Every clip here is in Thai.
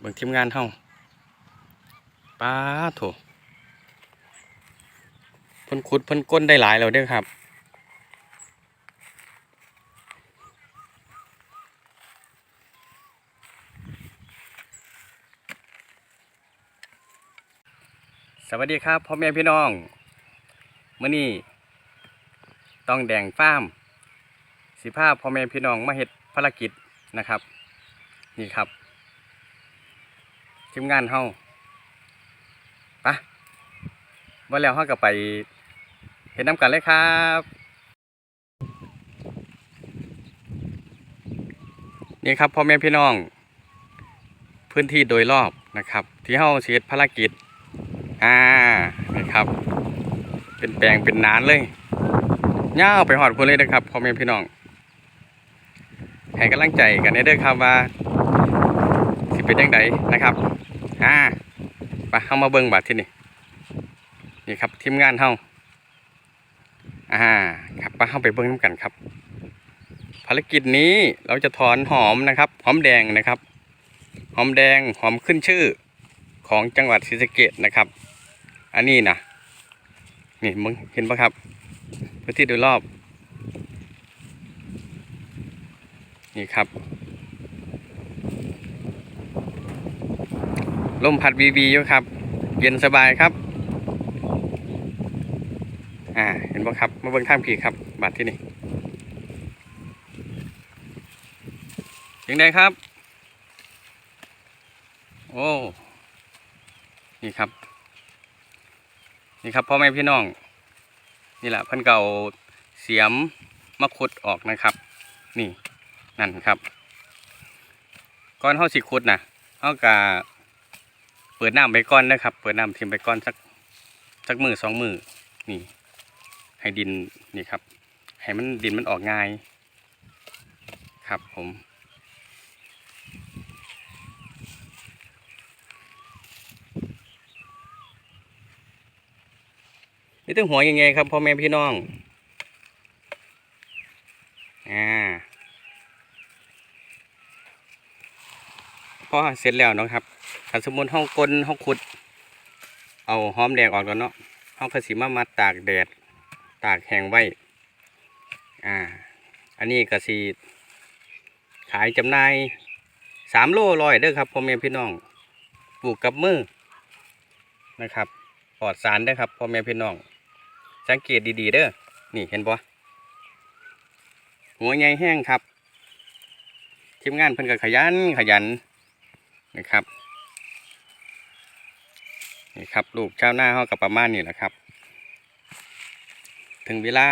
เบิ่งทีมงานเฮาป้าโถเพิ่นขุดเพิ่นก้นได้หลายแล้วเด้อครับ สวัสดีครับพ่อแม่พี่น้องมื้อนี้ต้องแดงฟ้ามสิพาพ่อแม่พี่น้องมาเฮ็ดภารกิจนะครับ นี่ครับ ทีมงานเฮาปะว่าแล้วเฮาก็ไปเห็นน้ำกันเลยครับนี่ครับพ่อแม่พี่น้อง พื้นที่โดยรอบนะครับ ที่เฮาสิเฮ็ดภารกิจอ่านะครับ เป็นแปลงเป็นนานเลยย่าไปหอดพูนเลยนะครับพ่อแม่พี่น้องให้กำลังใจกันได้เด้อครับว่าสิเป็นยังไงนะครับ อ่าไปเข้ามาเบิ่งบัดที่นี่นี่ครับทีมงานเฮาอ่าครับไปเข้าไปเบิ่งน้ำกันครับ ภารกิจนี้เราจะถอนหอมนะครับ หอมแดงนะครับ หอมแดงหอมขึ้นชื่อของจังหวัดศรีสะเกษนะครับ อันนี้นะนี่มึงเห็นปะครับพื้นที่โดยรอบ นี่ครับ ลมพัดวีวีอยู่ครับ เย็นสบายครับ อ่า เห็นปะครับ มาเบิ่งท่ามผีครับบัตรที่นี่ยังไงครับ โอ้ นี่ครับ นี่ครับพ่อแม่พี่น้อง นี่แหละเพิ่นเก่าเสียมมะขุดออกนะครับ นี่นั่นครับก้อนเฮาสิขุดนะเฮากะ เปิดน้ำไปก่อนนะครับ เปิดน้ำทิ้งไปก่อนสักสักมือสองมือนี่ ให้ดินนี่ครับ ให้มันดินมันออกง่าย ครับผมนี่ต้องหัวยังไงครับพ่อแม่พี่น้อง อ่า พอเสร็จแล้วนะครับ ถ้าสมมติห้องกลนห้องขุด เอาหอมแดงออกแล้วเนาะห้องขสีมามาตากแดด ตากแห้งไว้ อ่า อันนี้ก็สีขายจำหน่ายสามโลร้อยเด้อครับพ่อแม่พี่น้องปลูกกับมือนะครับปลอดสารเด้อครับพ่อแม่พี่น้อง สังเกตดีๆเด้อนี่เห็นปะหัวใหญ่แห้งครับทีมงานเพิ่นก็ขยันขยันนะครับ นี่ครับลูกเจ้าวหน้าเขากับประมาณนี้แหละครับ ถึงเวลา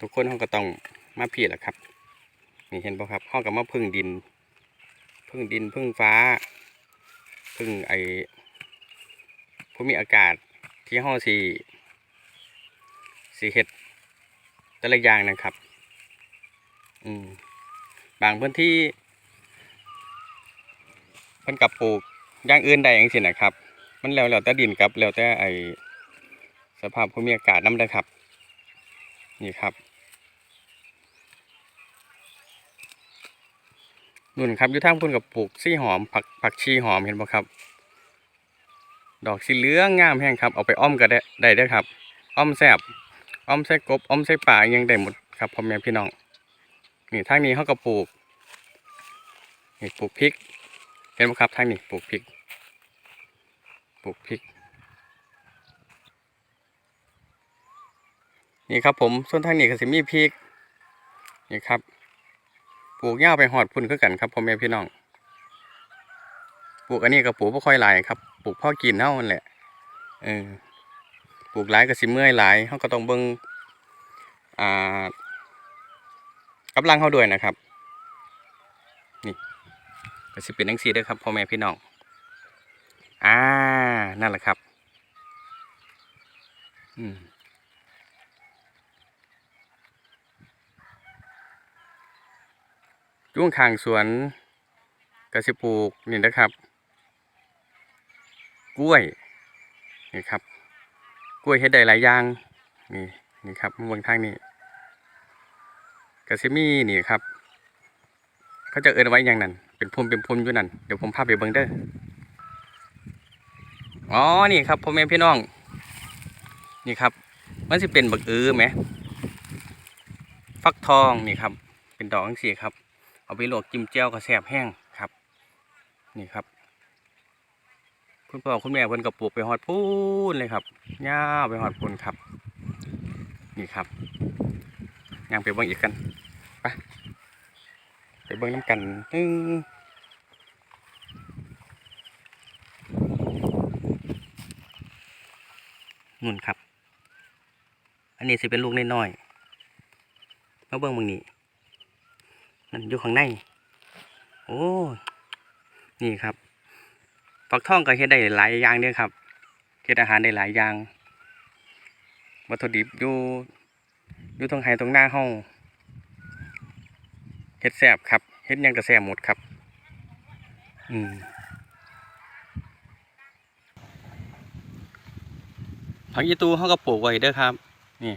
ทุกคนเขาก็ต้องมาพี่แหละครับนี่เห็นปะครับเขากับมาพึ่งดิน พึ่งดินพึ่งฟ้า พึ่งไอภูมิอากาศที่ห้องสีสีเห็ดแต่ละอย่างนะครับ อืมบางพื้นที่เพิ่นกับปลูกอย่างอื่นได้อย่างสินะครับ มันแล้วแล้วแต่ดินกับ แล้วแต่ไอสภาพภูมิอากาศน้ำได้ครับ นี่ครับนุ่นครับอยู่ท่างพุ่นกับปลูกซี่หอมผักผักชีหอมเห็นบ่ครับ ดอกสีเหลืองงามแห้งครับเอาไปอ้อมก็ได้ได้เด้ครับ อ้อมแซบอ้อมใส่กบอ้อมใส่ป่ายังได้หมดครับพ่อแม่พี่น้องนี่ทางนี้เขาก็ปลูกนี่ปลูกพริก เห็นไหมครับทางนี้ปลูกพริก ปลูกพริก นี่ครับผมส่วนทางนี้ก็สิมีพริก นี่ครับ ปลูกหญ้าไปหอดพุ่นคือกันครับพ่อแม่พี่น้อง ปลูกอันนี้ก็ปลูกบ่ค่อยหลายครับ ปลูกพ่อกินเท่านั้นแหละ เออ ปลูกหลายก็สิเมื่อยหลายเขาก็ต้องเบิ่งอ่ากำลังเขาด้วยนะครับ นี่ก็สิเป็นจังซี่ด้อครับพ่อแม่พี่น้อง อ่า นั่นแหละครับ อืมยุ่งขางสวนก็สิปลูกนี่นะครับ กล้วย นี่ครับ กล้วยเฮ็ดได้หลายอย่าง นี่ นี่ครับเบื้องทางนี้กระซิมีนี่ครับ เขาจะเอินไว้อย่างนั้น เป็นพุ่มเป็นพุ่มอยู่นั่น เดี๋ยวผมพาไปเบิ่งเด้อ อ๋อนี่ครับพ่อแม่พี่น้อง นี่ครับ มันจะเป็นบักอือไหมฟักทองนี่ครับ เป็นดอกทั้งสี่ครับ เอาไปลวกจิ้มเจียวกระแสบแห้งครับ นี่ครับ คุณพ่อคุณแม่เพิ่นกระปลูกไปหอดพูนเลยครับย่าไปหอดพูนครับ นี่ครับย่างไปเบิ่งอีกกันไปไปเบิ่งน้ำกันนึง นุ่นครับ อันนี้สิเป็นลูกน้อยๆมาเบิ่งมึงนี่นั่นอยู่ข้างใน โอ้ นี่ครับฟักทองก็เฮ็ดได้หลายอย่างเด้อครับเฮ็ดอาหารได้หลายอย่าง วัตถุดิบอยู่อยู่ตรงไห้ตรงหน้าห้องเฮ็ดแซ่บครับเฮ็ดยังก็แซ่บหมดครับ อืม ผักอีตูเขาก็ปลูกไว้เด้อครับ นี่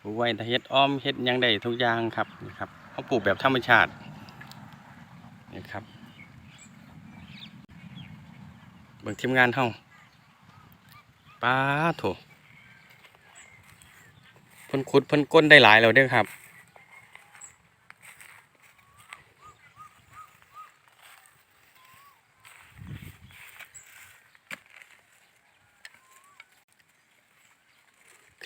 ปลูกไว้แต่เฮ็ดอ้อมเฮ็ดยังได้ทุกอย่างครับนี่ครับเขาปลูกแบบธรรมชาตินี่ครับเบิ่งทีมงานเฮาป้าโถพ่นขุดพ่นก้นได้หลายแล้วเด้อครับ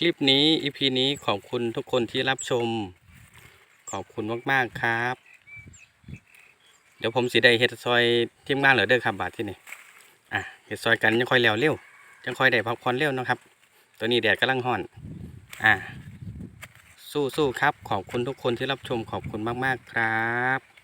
คลิปนี้ EP นี้ขอบคุณทุกคนที่รับชม ขอบคุณมาก ๆ ครับ เดี๋ยวผมสิได้เฮ็ดซอยทีมงานเหลือเด้อครับบาทที่นี่อะเฮ็ดซอยกันยังค่อยแล้วเร็วยังค่อยได้พักผ่อนเร็วนะครับ ตัวนี้แดดกำลังร้อน อะสู้ๆครับ ขอบคุณทุกคนที่รับชมขอบคุณมาก ๆ ครับ